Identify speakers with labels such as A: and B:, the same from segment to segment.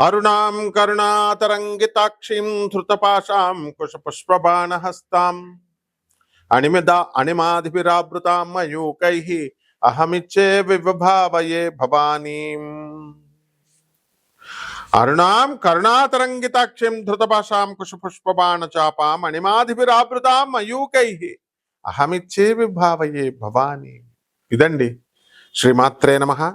A: అరుణాం కరుణాతరంగితాక్షిం ధృతపాశాం కుశపుష్పబాణహస్తాం అణిమిద అణిమాదిభిరాభృతాం మయూకై అహమిచ్చే వివభావయే భవానీం. అరుణాం కరుణాతరంగితాక్షిం ధృతపాశాం కుశపుష్పబాణచాపాం అణిమాదిభిరాభృతాం మయూకై అహమిచ్చే విభావయే భవానీ. ఇదండి. శ్రీమాత్రే నమ.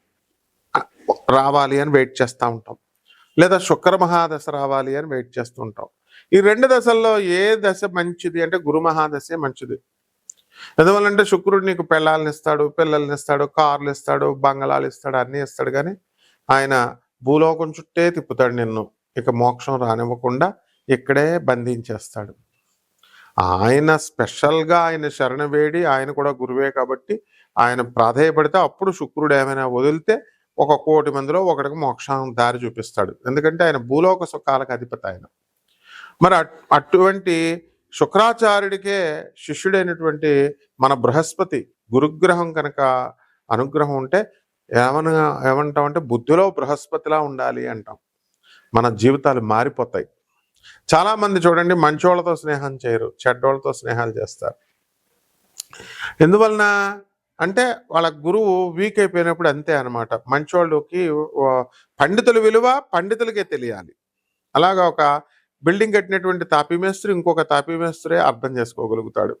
A: రావాలి అని వెయిట్ చేస్తూ ఉంటాం. లేదా శుక్ర మహాదశ రావాలి అని వెయిట్ చేస్తూ ఉంటాం. ఈ రెండు దశల్లో ఏ దశ మంచిది అంటే గురు మహాదశే మంచిది. ఎందువల్లంటే శుక్రుడు నీకు పెళ్ళాలను ఇస్తాడు పిల్లల్ని ఇస్తాడు కార్లు ఇస్తాడు బంగళాలు ఇస్తాడు అన్నీ ఇస్తాడు కానీ ఆయన భూలోకం చుట్టే తిప్పుతాడు నిన్ను. ఇక మోక్షం రానివ్వకుండా ఇక్కడే బంధించేస్తాడు. ఆయన స్పెషల్గా ఆయన శరణ వేడి ఆయన కూడా గురువే కాబట్టి ఆయన ప్రాధేయపడితే అప్పుడు శుక్రుడు ఏమైనా వదిలితే ఒక కోటి మందిలో ఒకటికి మోక్షం దారి చూపిస్తాడు. ఎందుకంటే ఆయన భూలోక సుఖాలకు అధిపతి ఆయన. మరి అట్- అటువంటి శుక్రాచార్యుడికే శిష్యుడైనటువంటి మన బృహస్పతి గురుగ్రహం కనుక అనుగ్రహం ఉంటే ఏమన్నా ఏమంటామంటే బుద్ధిలో బృహస్పతిలా ఉండాలి అంటాం. మన జీవితాలు మారిపోతాయి. చాలా మంది చూడండి మంచోళ్ళతో స్నేహం చేయరు చెడ్డోళ్ళతో స్నేహాలు చేస్తారు. ఎందువలన అంటే వాళ్ళ గురువు వీక్ అయిపోయినప్పుడు అంతే అనమాట మంచోళ్ళకి పండితుల విలువ పండితులకే తెలియాలి. అలాగా ఒక బిల్డింగ్ కట్టినటువంటి తాపీమేస్త్రి ఇంకొక తాపీమేస్త్రే అర్థం చేసుకోగలుగుతాడు.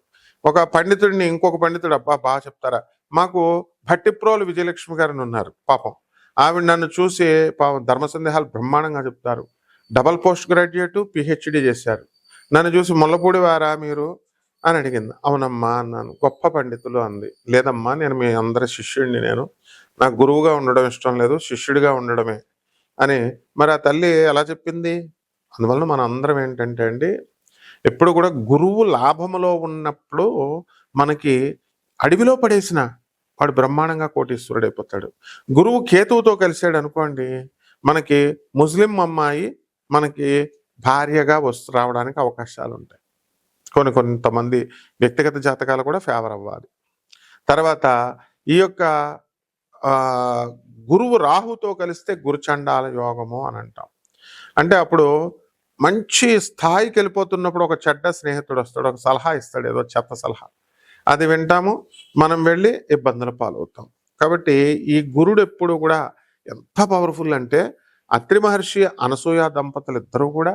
A: ఒక పండితుడిని ఇంకొక పండితుడు అబ్బా బాగా చెప్తారా? మాకు భట్టిప్రోలు విజయలక్ష్మి గారిని ఉన్నారు పాపం. ఆవిడ నన్ను చూసి పాపం ధర్మ సందేహాలు బ్రహ్మాండంగా చెప్తారు. డబల్ పోస్ట్ గ్రాడ్యుయేట్ పిహెచ్డి చేశారు. నన్ను చూసి ముల్లపూడి వారా మీరు? అని అడిగింది. అవునమ్మా అన్నాను. గొప్ప పండితులు అంది. లేదమ్మా నేను మీ అందరి శిష్యుడిని నేను. నాకు గురువుగా ఉండడం ఇష్టం లేదు శిష్యుడిగా ఉండడమే. అని మరి ఆ తల్లి ఎలా చెప్పింది? అందువలన మన అందరం ఏంటంటే అండి ఎప్పుడు కూడా గురువు లాభములో ఉన్నప్పుడు మనకి అడవిలో పడేసిన వాడు బ్రహ్మాండంగా కోటీశ్వరుడు అయిపోతాడు. గురువు కేతువుతో కలిసాడు అనుకోండి మనకి ముస్లిం అమ్మాయి మనకి భార్యగా వస్తు రావడానికి అవకాశాలు ఉంటాయి కొన్ని కొంతమంది వ్యక్తిగత జాతకాలు కూడా ఫేవర్ అవ్వాలి. తర్వాత ఈ యొక్క గురువు రాహుతో కలిస్తే గురుచండాల యోగము అని అంటాం. అంటే అప్పుడు మంచి స్థాయికి వెళ్ళిపోతున్నప్పుడు ఒక చెడ్డ స్నేహితుడు వస్తాడు ఒక సలహా ఇస్తాడు ఏదో చెత్త సలహా. అది వింటాము మనం వెళ్ళి ఇబ్బందుల పాలవుతాం. కాబట్టి ఈ గురుడు ఎప్పుడు కూడా ఎంత పవర్ఫుల్ అంటే అత్రి మహర్షి అనసూయ దంపతులు ఇద్దరూ కూడా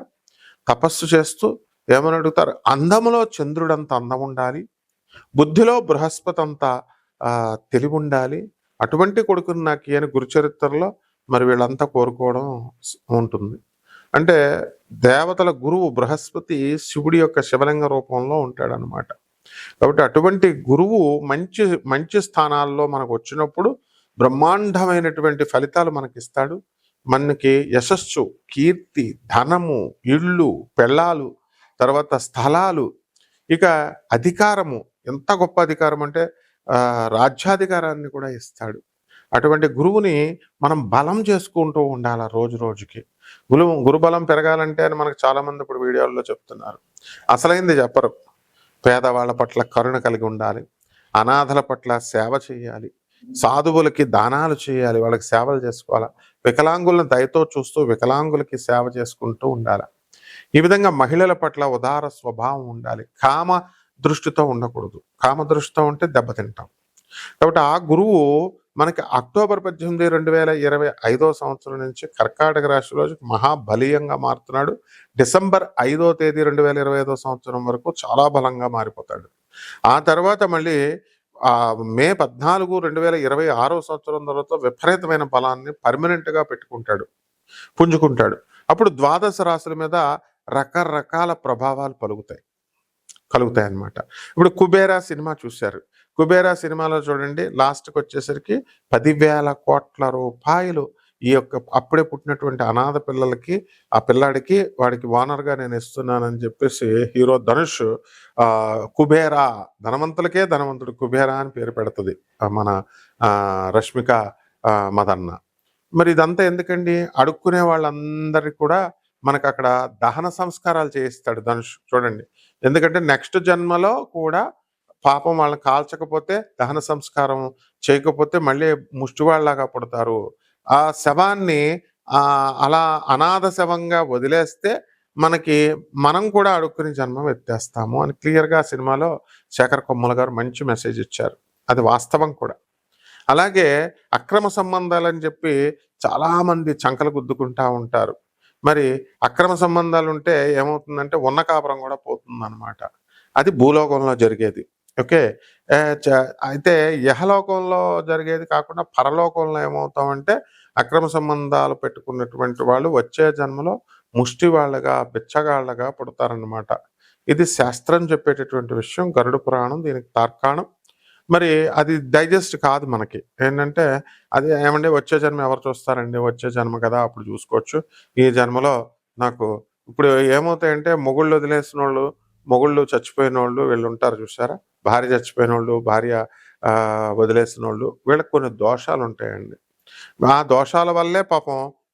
A: తపస్సు చేస్తూ ఏమని అడుగుతారు? అందములో చంద్రుడంత అందం ఉండాలి బుద్ధిలో బృహస్పతి అంత తెలివి ఉండాలి అటువంటి కొడుకుని నాకు ఈయన గురుచరిత్రలో మరి వీళ్ళంతా కోరుకోవడం ఉంటుంది. అంటే దేవతల గురువు బృహస్పతి శివుడి యొక్క శివలింగ రూపంలో ఉంటాడనమాట కాబట్టి అటువంటి గురువు మంచి మంచి స్థానాల్లో మనకు వచ్చినప్పుడు బ్రహ్మాండమైనటువంటి ఫలితాలు మనకి ఇస్తాడు మనకి యశస్సు కీర్తి ధనము ఇళ్ళు పెళ్ళాలు తర్వాత స్థలాలు. ఇక అధికారము. ఎంత గొప్ప అధికారం అంటే రాజ్యాధికారాన్ని కూడా ఇస్తాడు. అటువంటి గురువుని మనం బలం చేసుకుంటూ ఉండాలి రోజు రోజుకి. గురు గురుబలం పెరగాలంటే అని మనకు చాలామంది ఇప్పుడు వీడియోల్లో చెప్తున్నారు. అసలైంది చెప్పరు. పేదవాళ్ళ పట్ల కరుణ కలిగి ఉండాలి. అనాథల పట్ల సేవ చేయాలి. సాధువులకి దానాలు చేయాలి. వాళ్ళకి సేవలు చేసుకోవాలి. వికలాంగులను దయతో చూస్తూ వికలాంగులకి సేవ చేసుకుంటూ ఉండాలి. ఈ విధంగా మహిళల పట్ల ఉదార స్వభావం ఉండాలి. కామ దృష్టితో ఉండకూడదు. కామ దృష్టితో ఉంటే దెబ్బతింటాం. కాబట్టి ఆ గురువు మనకి అక్టోబర్ పద్దెనిమిది రెండు వేల ఇరవై ఐదో సంవత్సరం నుంచి కర్కాటక రాశిలో మహాబలీయంగా మారుతున్నాడు. డిసెంబర్ ఐదో తేదీ రెండు వేల ఇరవై ఐదో సంవత్సరం వరకు చాలా బలంగా మారిపోతాడు. ఆ తర్వాత మళ్ళీ మే పద్నాలుగు రెండు వేల ఇరవై ఆరో సంవత్సరం తర్వాత విపరీతమైన బలాన్ని పర్మనెంట్గా పెట్టుకుంటాడు. పుంజుకుంటాడు. అప్పుడు ద్వాదశ రాశుల మీద రకరకాల ప్రభావాలు పలుకుతాయి. కలుగుతాయి అన్నమాట. ఇప్పుడు కుబేరా సినిమా చూశారు. కుబేరా సినిమాలో చూడండి లాస్ట్కి వచ్చేసరికి పదివేల కోట్ల రూపాయలు ఈ యొక్క అప్పుడే పుట్టినటువంటి అనాథ పిల్లలకి ఆ పిల్లాడికి వాడికి ఓనర్గా నేను ఇస్తున్నానని చెప్పేసి హీరో ధనుష్ కుబేరా ధనవంతులకే ధనవంతుడు కుబేరా అని పేరు పెడుతుంది. మన రష్మిక మదన్న. మరి ఇదంతా ఎందుకండి? అడుక్కునే వాళ్ళందరికీ కూడా మనకు అక్కడ దహన సంస్కారాలు చేయిస్తాడు ధనుష్. చూడండి. ఎందుకంటే నెక్స్ట్ జన్మలో కూడా పాపం వాళ్ళని కాల్చకపోతే దహన సంస్కారం చేయకపోతే మళ్ళీ ముష్టివాళ్ళలాగా పుడతారు. ఆ శవాన్ని అలా అనాథ శవంగా వదిలేస్తే మనకి మనం కూడా అడుక్కుని జన్మం ఎత్తేస్తాము అని క్లియర్గా సినిమాలో శేఖర్ కొమ్మల గారు మంచి మెసేజ్ ఇచ్చారు. అది వాస్తవం కూడా. అలాగే అక్రమ సంబంధాలని చెప్పి చాలామంది చంకలు గుద్దుకుంటా ఉంటారు. మరి అక్రమ సంబంధాలు ఉంటే ఏమవుతుందంటే ఉన్న కాపురం కూడా పోతుందన్నమాట. అది భూలోకంలో జరిగేది. ఓకే? చ- అయితే యహలోకంలో జరిగేది కాకుండా పరలోకంలో ఏమవుతామంటే అక్రమ సంబంధాలు పెట్టుకున్నటువంటి వాళ్ళు వచ్చే జన్మలో ముష్టి వాళ్ళగా బిచ్చగాళ్ళగా పుడతారనమాట ఇది శాస్త్రం చెప్పేటటువంటి విషయం. గరుడ పురాణం దీనికి తార్కాణం. మరి అది డైజెస్ట్ కాదు మనకి. ఏంటంటే అది ఏమంటే వచ్చే జన్మ ఎవరు చూస్తారండి? వచ్చే జన్మ కదా అప్పుడు చూసుకోవచ్చు. ఈ జన్మలో నాకు ఇప్పుడు ఏమవుతాయంటే మొగుళ్ళు వదిలేసిన వాళ్ళు మొగుళ్ళు చచ్చిపోయిన వాళ్ళు వీళ్ళు ఉంటారు చూసారా భార్య చచ్చిపోయిన వాళ్ళు భార్య వదిలేసిన వాళ్ళు వీళ్ళకి కొన్ని దోషాలు ఉంటాయండి ఆ దోషాల వల్లే పాపం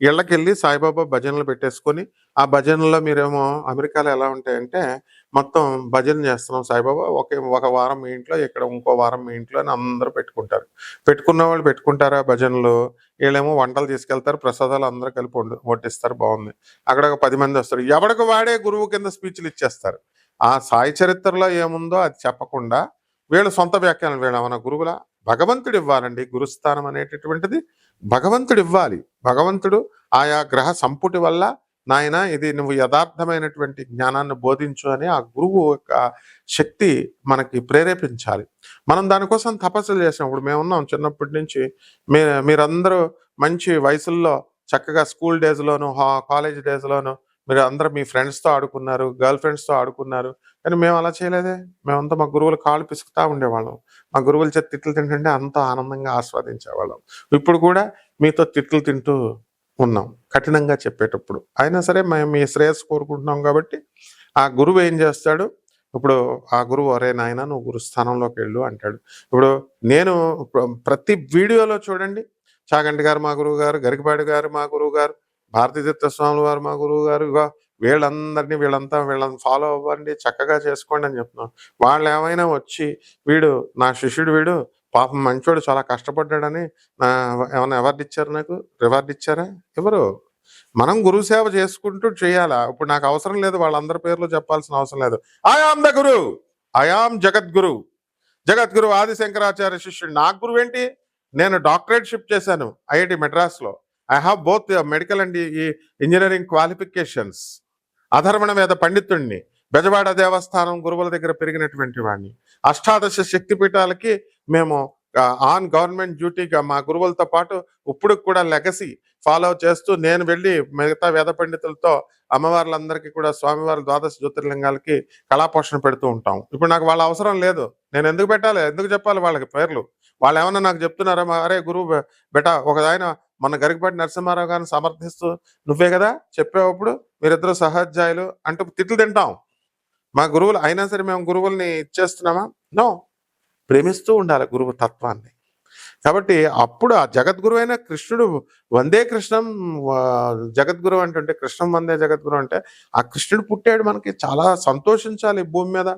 A: ఇళ్ళకెళ్ళి సాయిబాబా భజనలు పెట్టేసుకొని ఆ భజనలో మీరేమో అమెరికాలో ఎలా ఉంటాయంటే మొత్తం భజన చేస్తున్నాం సాయిబాబా ఒకే ఒక వారం మీ ఇంట్లో ఇక్కడ ఇంకో వారం మీ ఇంట్లో అని అందరూ పెట్టుకుంటారు. పెట్టుకున్న వాళ్ళు పెట్టుకుంటారా భజనలు. వీళ్ళేమో వంటలు తీసుకెళ్తారు ప్రసాదాలు అందరూ కలిపి వడ్డిస్తారు బాగుంది. అక్కడ ఒక పది మంది వస్తారు. ఎవరికి వాడే గురువు కింద స్పీచ్లు ఇచ్చేస్తారు. ఆ సాయి చరిత్రలో ఏముందో అది చెప్పకుండా వీళ్ళు సొంత వ్యాఖ్యానం వీళ్ళు ఏమన్నా గురువుల? భగవంతుడు ఇవ్వాలండి గురుస్థానం అనేటటువంటిది భగవంతుడు ఇవ్వాలి భగవంతుడు ఆయా గ్రహ సంపుటి వల్ల నాయన ఇది నువ్వు యథార్థమైనటువంటి జ్ఞానాన్ని బోధించు అని ఆ గురువు యొక్క శక్తి మనకి ప్రేరేపించాలి. మనం దానికోసం తపస్సులు చేసినప్పుడు మేము ఉన్నాం చిన్నప్పటి నుంచి. మీ మీరందరూ మంచి వయసుల్లో చక్కగా స్కూల్ డేస్లోను కాలేజ్ డేస్లోను మీరు అందరూ మీ ఫ్రెండ్స్తో ఆడుకున్నారు గర్ల్ ఫ్రెండ్స్తో ఆడుకున్నారు. కానీ మేము అలా చేయలేదే. మేమంతా మా గురువులు కాళ్ళు పిసుకుతా ఉండేవాళ్ళం. మా గురువుల చేత తిట్లు తింటుంటే అంత ఆనందంగా ఆస్వాదించేవాళ్ళం. ఇప్పుడు కూడా మీతో తిట్లు తింటూ ఉన్నాం. కఠినంగా చెప్పేటప్పుడు. అయినా సరే మేము మీ శ్రేయస్సు కోరుకుంటున్నాం కాబట్టి ఆ గురువు ఏం చేస్తాడు? ఇప్పుడు ఆ గురువు అరే నాయన నువ్వు గురు స్థానంలోకి వెళ్ళు అంటాడు. ఇప్పుడు నేను ప్రతి వీడియోలో చూడండి. చాగంటి గారు మా గురువు గారు గరికపాడి గారు మా గురువు గారు భారతీ స్వామి వారు మా గురువు గారు వీళ్ళందరినీ వీళ్ళంతా వీళ్ళని ఫాలో అవ్వండి చక్కగా చేసుకోండి అని చెప్తున్నాం వాళ్ళు ఏమైనా వచ్చి వీడు నా శిష్యుడు వీడు పాపం మంచోడు చాలా కష్టపడ్డాడని నా ఏమైనా అవార్డు ఇచ్చారు నాకు? రివార్డు ఇచ్చారా? ఎవరు? మనం గురు సేవ చేసుకుంటూ చేయాలా? ఇప్పుడు నాకు అవసరం లేదు వాళ్ళందరి పేర్లు చెప్పాల్సిన అవసరం లేదు. I am the guru I am Jagadguru Jagadguru Adi Shankaracharya శిష్యుడు. నా గురువు ఏంటి నేను డాక్టరేట్ షిప్ చేశాను ఐఐటి మెడ్రాస్లో I have both medical and ఈ ఇంజనీరింగ్ క్వాలిఫికేషన్స్ అధర్మణ మీద పండితుణ్ణి బెజవాడ దేవస్థానం గురువుల దగ్గర పెరిగినటువంటి వాడిని అష్టాదశ శక్తిపీఠాలకి మేము ఆన్ గవర్నమెంట్ డ్యూటీగా మా గురువులతో పాటు ఇప్పుడు కూడా లెగసీ ఫాలో చేస్తూ నేను వెళ్ళి మిగతా వేద పండితులతో అమ్మవార్లందరికీ కూడా స్వామివారి ద్వాదశ జ్యోతిర్లింగాలకి కళాపోషణ పెడుతూ ఉంటాం. ఇప్పుడు నాకు వాళ్ళ అవసరం లేదు. నేను ఎందుకు పెట్టాలి? ఎందుకు చెప్పాలి వాళ్ళకి పేర్లు? వాళ్ళు ఏమన్నా నాకు చెప్తున్నారా? మా అరే గురువు బె- బెటా ఒక ఆయన మన గరికపాటి నరసింహారావు గారిని సమర్థిస్తూ నువ్వే కదా చెప్పేటప్పుడు మీరిద్దరు సహాధ్యాయులు అంటూ తిట్లు తింటాం. మా గురువులు అయినా సరే మేము గురువుల్ని ఇచ్చేస్తున్నామా? నో. ప్రేమిస్తూ ఉండాలి గురువు తత్వాన్ని. కాబట్టి అప్పుడు ఆ జగద్గురు అయిన కృష్ణుడు వందే కృష్ణం జగద్గురు అంటుంటే కృష్ణం వందే జగద్గురు అంటే ఆ కృష్ణుడు పుట్టాడు మనకి చాలా సంతోషించాలి భూమి మీద.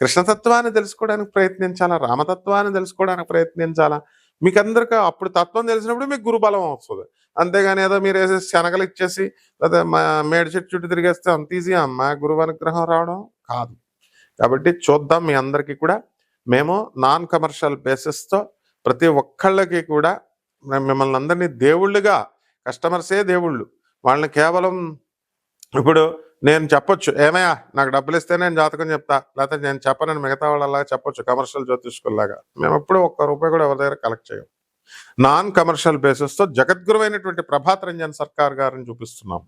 A: కృష్ణతత్వాన్ని తెలుసుకోవడానికి ప్రయత్నించాలా? రామతత్వాన్ని తెలుసుకోవడానికి ప్రయత్నించాలా? మీకు అందరికీ అప్పుడు తత్వం తెలిసినప్పుడు మీకు గురుబలం వస్తుంది. అంతేగాని ఏదో మీరు వేసేసి శనగలు ఇచ్చేసి లేదా మా మేడి చెట్టు చుట్టూ తిరిగేస్తే అంత ఈజీ మా గురువు అనుగ్రహం రావడం కాదు. కాబట్టి చూద్దాం మీ అందరికీ కూడా మేము నాన్ కమర్షియల్ బేసిస్తో ప్రతి ఒక్కళ్ళకి కూడా మేము మిమ్మల్ని అందరినీ దేవుళ్ళుగా కస్టమర్సే దేవుళ్ళు. వాళ్ళని కేవలం ఇప్పుడు నేను చెప్పొచ్చు ఏమయ్యా నాకు డబ్బులు ఇస్తే నేను జాతకం చెప్తా లేకపోతే నేను చెప్పనని మిగతా వాళ్ళలాగా చెప్పొచ్చు కమర్షియల్ జ్యోతిష్కుల్లాగా. మేము ఎప్పుడు ఒక్క రూపాయి కూడా ఎవరి దగ్గర కలెక్ట్ చేయం. నాన్ కమర్షియల్ బేసిస్తో జగద్గురు అయినటువంటి ప్రభాత్ రంజన్ సర్కార్ గారిని చూపిస్తున్నాం.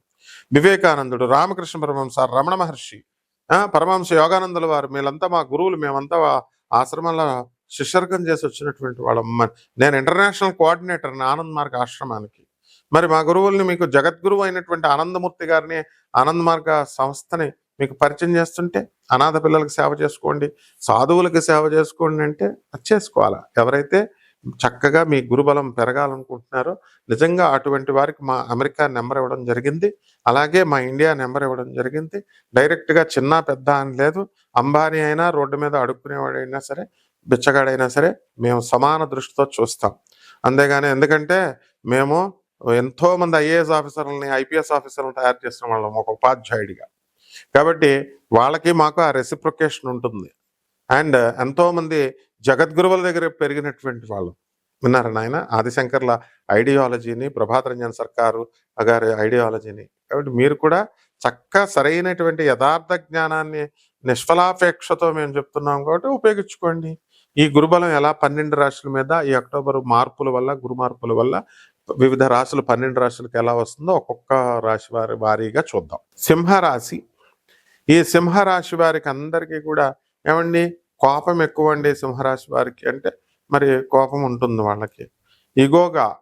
A: వివేకానందుడు రామకృష్ణ పరమహంస రమణ మహర్షి ఆ, పరమహంస యోగానందుల వారు వీళ్ళంతా మా గురువులు మేమంతా ఆశ్రమంలో శిష్యర్గం చేసి వచ్చినటువంటి వాళ్ళం నేను ఇంటర్నేషనల్ కోఆర్డినేటర్ ఆనంద్ మార్గ ఆశ్రమానికి. మరి మా గురువుల్ని మీకు జగద్గురువు అయినటువంటి ఆనందమూర్తి గారిని ఆనంద్ మార్గ సంస్థని మీకు పరిచయం చేస్తుంటే అనాథ పిల్లలకు సేవ చేసుకోండి సాధువులకు సేవ చేసుకోండి అంటే అది చేసుకోవాలా? ఎవరైతే చక్కగా మీ గురుబలం పెరగాలనుకుంటున్నారో నిజంగా అటువంటి వారికి మా అమెరికా నెంబర్ ఇవ్వడం జరిగింది. అలాగే మా ఇండియా నెంబర్ ఇవ్వడం జరిగింది. డైరెక్ట్గా చిన్న పెద్ద అని లేదు. అంబానీ అయినా రోడ్డు మీద అడుక్కునేవాడైనా సరే బిచ్చగాడైనా సరే మేము సమాన దృష్టితో చూస్తాం. అంతేగాని ఎందుకంటే మేము ఎంతో మంది ఐఏఎస్ ఆఫీసర్లని ఐపీఎస్ ఆఫీసర్లను తయారు చేసిన వాళ్ళం ఒక ఉపాధ్యాయుడిగా. కాబట్టి వాళ్ళకి మాకు ఆ రెసిప్రొకేషన్ ఉంటుంది. అండ్ ఎంతోమంది జగద్గురువుల దగ్గర పెరిగినటువంటి వాళ్ళు. విన్నారా నాయన? ఆదిశంకర్ల ఐడియాలజీని ప్రభాత్ రంజన్ సర్కారు గారి ఐడియాలజీని. కాబట్టి మీరు కూడా చక్క సరైనటువంటి యథార్థ జ్ఞానాన్ని నిష్ఫలాపేక్షతో మేము చెప్తున్నాం కాబట్టి ఉపయోగించుకోండి. ఈ గురుబలం ఎలా? పన్నెండు రాశుల మీద ఈ అక్టోబర్ మార్పుల వల్ల గురు మార్పుల వల్ల వివిధ రాశులు పన్నెండు రాశులకు ఎలా వస్తుందో ఒక్కొక్క రాశి వారి వారీగా చూద్దాం. సింహరాశి. ఈ సింహరాశి వారికి అందరికీ కూడా ఏమండి? కోపం ఎక్కువ అండి సింహరాశి వారికి. అంటే మరి కోపం ఉంటుంది వాళ్ళకి. ఇగోగా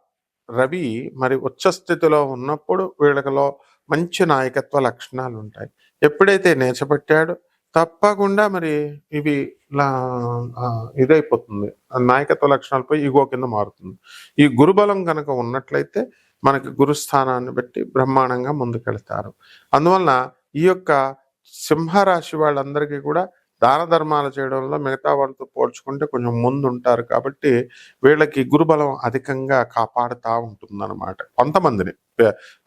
A: రవి మరి ఉచ్చస్థితిలో ఉన్నప్పుడు వీళ్ళకిలో మంచి నాయకత్వ లక్షణాలు ఉంటాయి. ఎప్పుడైతే నేచపెట్టాడో తప్పకుండా మరి ఇవి లా- ఇదైపోతుంది. ఆ నాయకత్వ లక్షణాలు పోయి ఈగో కింద మారుతుంది. ఈ గురుబలం కనుక ఉన్నట్లయితే మనకి గురుస్థానాన్ని బట్టి బ్రహ్మాండంగా ముందుకెళ్తారు. అందువలన ఈ యొక్క సింహరాశి వాళ్ళందరికీ కూడా దాన ధర్మాలు చేయడంలో మిగతా వాళ్ళతో పోల్చుకుంటే కొంచెం ముందు ఉంటారు కాబట్టి వీళ్ళకి గురుబలం అధికంగా కాపాడుతూ ఉంటుందన్నమాట. కొంతమందిని.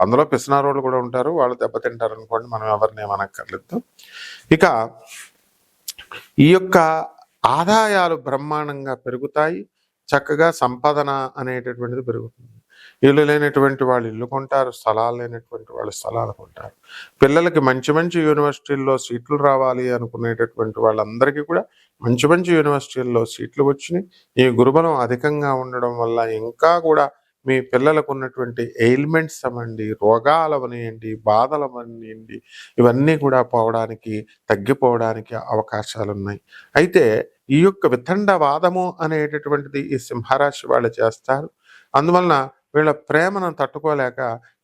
A: అందులో పిసినారోళ్ళు కూడా ఉంటారు. వాళ్ళు దెబ్బతింటారు అనుకోండి మనం ఎవరిని ఏమనక్కర్లేదు. ఇక ఈ యొక్క ఆదాయాలు బ్రహ్మాండంగా పెరుగుతాయి. చక్కగా సంపాదన అనేటటువంటిది పెరుగుతుంది. ఇల్లు లేనటువంటి వాళ్ళు ఇల్లు కొంటారు స్థలాలు లేనటువంటి వాళ్ళు స్థలాలు కొంటారు. పిల్లలకి మంచి మంచి యూనివర్సిటీల్లో సీట్లు రావాలి అనుకునేటటువంటి వాళ్ళందరికీ కూడా మంచి మంచి యూనివర్సిటీల్లో సీట్లు వచ్చినాయి. ఈ గురుబలం అధికంగా ఉండడం వల్ల ఇంకా కూడా మీ పిల్లలకు ఉన్నటువంటి ఎయిల్మెంట్స్ అవ్వండి రోగాలు అవనియండి బాధలు అవనియండి ఇవన్నీ కూడా పోవడానికి తగ్గిపోవడానికి అవకాశాలు ఉన్నాయి అయితే ఈ యొక్క వితండవాదము అనేటటువంటిది ఈ సింహరాశి వాళ్ళు చేస్తారు. అందువలన వీళ్ళ ప్రేమను తట్టుకోలేక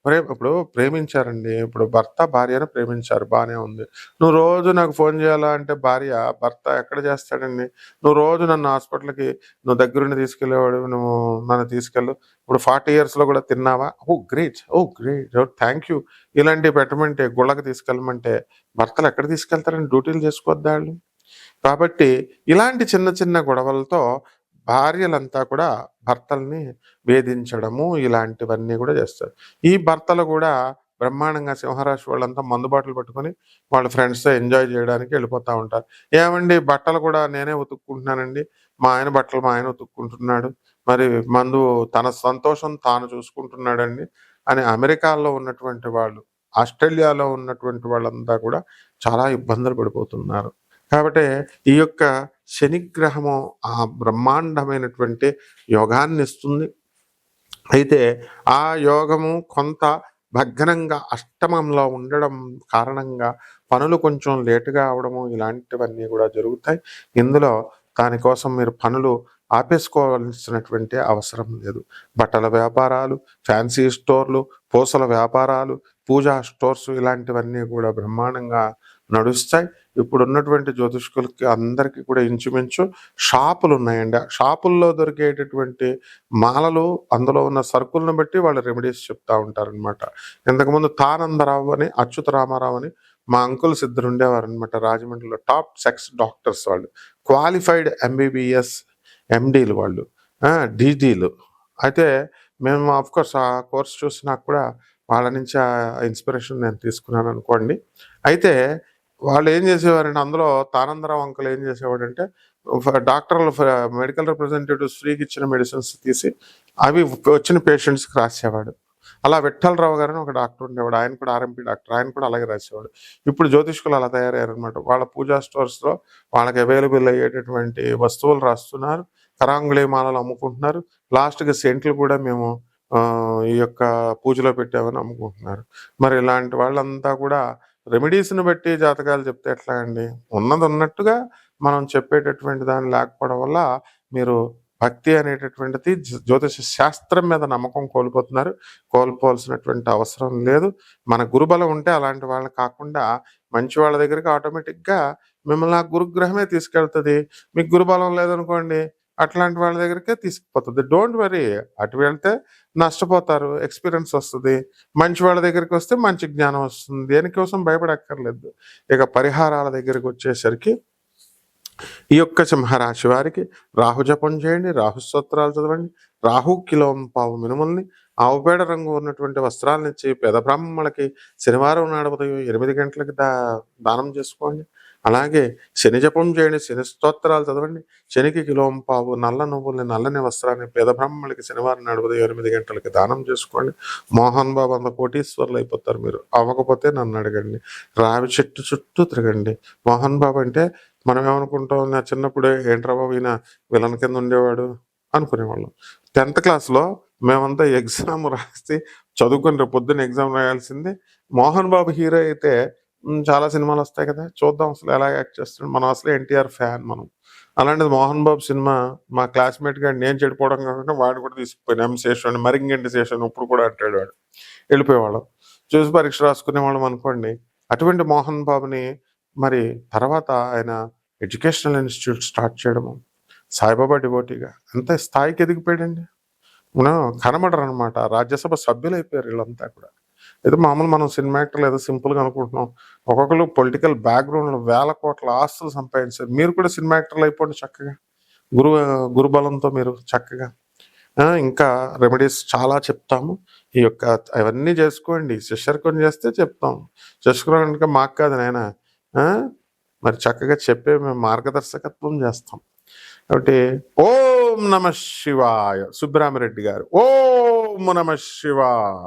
A: ప్రేమ ఇప్పుడు ప్రేమించారండి. ఇప్పుడు భర్త భార్యను ప్రేమించారు. బాగానే ఉంది. నువ్వు రోజు నాకు ఫోన్ చేయాలా అంటే భార్య భర్త ఎక్కడ చేస్తాడండి? నువ్వు రోజు నన్ను హాస్పిటల్కి నువ్వు దగ్గరుండి తీసుకెళ్ళేవాడు నువ్వు నన్ను తీసుకెళ్ళు. ఇప్పుడు ఫార్టీ ఇయర్స్లో కూడా తిన్నావా? Oh great. Oh great. Oh thank you. ఇలాంటివి పెట్టమంటే గుళ్ళకి తీసుకెళ్ళమంటే భర్తలు ఎక్కడ తీసుకెళ్తారని డ్యూటీలు చేసుకోవద్దా వాళ్ళు? కాబట్టి ఇలాంటి చిన్న చిన్న గొడవలతో భార్యలంతా కూడా భర్తల్ని వేధించడము ఇలాంటివన్నీ కూడా చేస్తారు. ఈ భర్తలు కూడా బ్రహ్మాండంగా సింహరాశి వాళ్ళంతా మందుబాటలు పట్టుకొని వాళ్ళ ఫ్రెండ్స్తో ఎంజాయ్ చేయడానికి వెళ్ళిపోతూ ఉంటారు. ఏమండి బట్టలు కూడా నేనే ఉతుక్కుంటున్నానండి. మా ఆయన బట్టలు మా ఆయన ఉతుక్కుంటున్నాడు. మరి మందు తన సంతోషం తాను చూసుకుంటున్నాడండి అని అమెరికాలో ఉన్నటువంటి వాళ్ళు ఆస్ట్రేలియాలో ఉన్నటువంటి వాళ్ళంతా కూడా చాలా ఇబ్బందులు పడిపోతున్నారు. కాబట్టి ఈ యొక్క శనిగ్రహము ఆ బ్రహ్మాండమైనటువంటి యోగాన్ని ఇస్తుంది. అయితే ఆ యోగము కొంత భగ్నంగా అష్టమంలో ఉండడం కారణంగా పనులు కొంచెం లేటుగా అవడము ఇలాంటివన్నీ కూడా జరుగుతాయి. ఇందులో దానికోసం మీరు పనులు ఆపేసుకోవాల్సినటువంటి అవసరం లేదు. బట్టల వ్యాపారాలు ఫ్యాన్సీ స్టోర్లు పూసల వ్యాపారాలు పూజా స్టోర్స్ ఇలాంటివన్నీ కూడా బ్రహ్మాండంగా నడుస్తాయి. ఇప్పుడు ఉన్నటువంటి జ్యోతిష్కులకి అందరికీ కూడా ఇంచుమించు షాపులు ఉన్నాయండి ఆ షాపుల్లో దొరికేటటువంటి మాలలు అందులో ఉన్న సరుకులను బట్టి వాళ్ళు రెమెడీస్ చెప్తా ఉంటారనమాట ఇంతకుముందు తానందరావు అని అచ్యుత రామారావు అని మా అంకుల్స్ ఇద్దరు ఉండేవారు అనమాట రాజమండ్రిలో టాప్ సెక్స్ డాక్టర్స్ వాళ్ళు. క్వాలిఫైడ్ ఎంబీబీఎస్ ఎండీలు వాళ్ళు. డీడీలు అయితే మేము ఆఫ్కోర్స్ ఆ కోర్స్ చూసినా కూడా వాళ్ళ నుంచి ఆ ఇన్స్పిరేషన్ నేను తీసుకున్నాను అనుకోండి. అయితే వాళ్ళు ఏం చేసేవారంటే అందులో తానందరావు అంకులు ఏం చేసేవాడంటే ఫ- డాక్టర్లు మెడికల్ రిప్రజెంటేటివ్స్ ఫ్రీకి ఇచ్చిన మెడిసిన్స్ తీసి అవి వచ్చిన పేషెంట్స్కి రాసేవాడు. అలా విఠలరావు గారు ఒక డాక్టర్ ఉండేవాడు. ఆయన కూడా ఆర్ఎంపీ డాక్టర్. ఆయన కూడా అలాగే రాసేవాడు. ఇప్పుడు జ్యోతిష్కులు అలా తయారయ్యారు అనమాట వాళ్ళ పూజా స్టోర్స్లో వాళ్ళకి అవైలబుల్ అయ్యేటటువంటి వస్తువులు రాస్తున్నారు. కరాంగులే మాలలు అమ్ముకుంటున్నారు. లాస్ట్గా సెంట్లు కూడా మేము ఈ యొక్క పూజలో పెట్టామని అమ్ముకుంటున్నారు. మరి ఇలాంటి వాళ్ళంతా కూడా రెమెడీస్ని బట్టి జాతకాలు చెప్తే ఎట్లా అండి? ఉన్నది ఉన్నట్టుగా మనం చెప్పేటటువంటి దాన్ని లేకపోవడం వల్ల మీరు భక్తి అనేటటువంటిది జ్యోతిష శాస్త్రం మీద నమ్మకం కోల్పోతున్నారు. కోల్పోవాల్సినటువంటి అవసరం లేదు. మన గురుబలం ఉంటే అలాంటి వాళ్ళు కాకుండా మంచి వాళ్ళ దగ్గరికి ఆటోమేటిక్గా మిమ్మల్ని ఆ గురుగ్రహమే తీసుకెళ్తుంది. మీకు గురుబలం లేదనుకోండి అట్లాంటి వాళ్ళ దగ్గరికే తీసుకుపోతుంది. డోంట్ వరీ అటు వెళ్తే నష్టపోతారు ఎక్స్పీరియన్స్ వస్తుంది. మంచి వాళ్ళ దగ్గరికి వస్తే మంచి జ్ఞానం వస్తుంది. దేనికోసం భయపడక్కర్లేదు. ఇక పరిహారాల దగ్గరికి వచ్చేసరికి ఈ యొక్క సింహరాశి వారికి రాహు జపం చేయండి రాహు స్తోత్రాలు చదవండి రాహు కిలో పావు మినుముల్ని ఆవుపేడ రంగు ఉన్నటువంటి వస్త్రాలను ఇచ్చి పెద బ్రాహ్మణులకి శనివారం నాడు ఉదయం ఎనిమిది గంటలకు దా దానం చేసుకోండి. అలాగే శని జపం చేయండి శని స్తోత్రాలు చదవండి. శనికి కిలోం పావు నల్ల నువ్వుల్ని నల్లని వస్త్రాన్ని పేద బ్రాహ్మణులకి శనివారం నాడు ఎనిమిది గంటలకి దానం చేసుకోండి. మోహన్ బాబు అంత కోటీశ్వర్లు అయిపోతారు మీరు. అవ్వకపోతే నన్ను అడగండి. రావి చెట్టు చుట్టూ తిరగండి. మోహన్ బాబు అంటే మనం ఏమనుకుంటాం నా చిన్నప్పుడే ఏంట్రా బాబు ఈయన విలన్ కింద ఉండేవాడు అనుకునేవాళ్ళం. టెన్త్ క్లాస్లో మేమంతా ఎగ్జామ్ రాసి చదువుకుని రేపు పొద్దున్న ఎగ్జామ్ రాయాల్సింది మోహన్ బాబు హీరో అయితే చాలా సినిమాలు వస్తాయి కదా. చూద్దాం అసలు ఎలా యాక్ట్ చేస్తున్నాడు మనం అసలు ఎన్టీఆర్ ఫ్యాన్ మనం. అలాంటిది మోహన్ బాబు సినిమా మా క్లాస్మేట్ గారు నేను చెడిపోవడం కాకుండా వాడు కూడా తీసుకుపోయాను ఎం శేషన్ మరింగంటి శేషన్ ఇప్పుడు కూడా అంటాడు వాడు. వెళ్ళిపోయేవాళ్ళం. చూసి పరీక్ష రాసుకునేవాళ్ళం అనుకోండి. అటువంటి మోహన్ బాబుని మరి తర్వాత ఆయన ఎడ్యుకేషనల్ ఇన్స్టిట్యూట్ స్టార్ట్ చేయడము. సాయిబాబా డివోటీగా అంత స్థాయికి ఎదిగిపోయాడండి. మనం కనబడరు అనమాట రాజ్యసభ సభ్యులు అయిపోయారు వీళ్ళంతా కూడా. అయితే మామూలు మనం సినిమా యాక్టర్లు ఏదో సింపుల్గా అనుకుంటున్నాం. ఒక్కొక్కరు పొలిటికల్ బ్యాక్గ్రౌండ్లో వేల కోట్ల ఆస్తులు సంపాదించారు మీరు కూడా సినిమా యాక్టర్లు అయిపోండి చక్కగా. గురు గురుబలంతో మీరు చక్కగా. ఇంకా రెమెడీస్ చాలా చెప్తాము. ఈ యొక్క అవన్నీ చేసుకోండి. శిష్యర్కొని చేస్తే చెప్తాం. శిష్యర్కొనక మాకు కాదు నాయన. మరి చక్కగా చెప్పే మేము మార్గదర్శకత్వం చేస్తాం. కాబట్టి ఓం నమ శివాయ. సుబ్రహ్మరెడ్డి గారు. ఓం నమ శివాయ.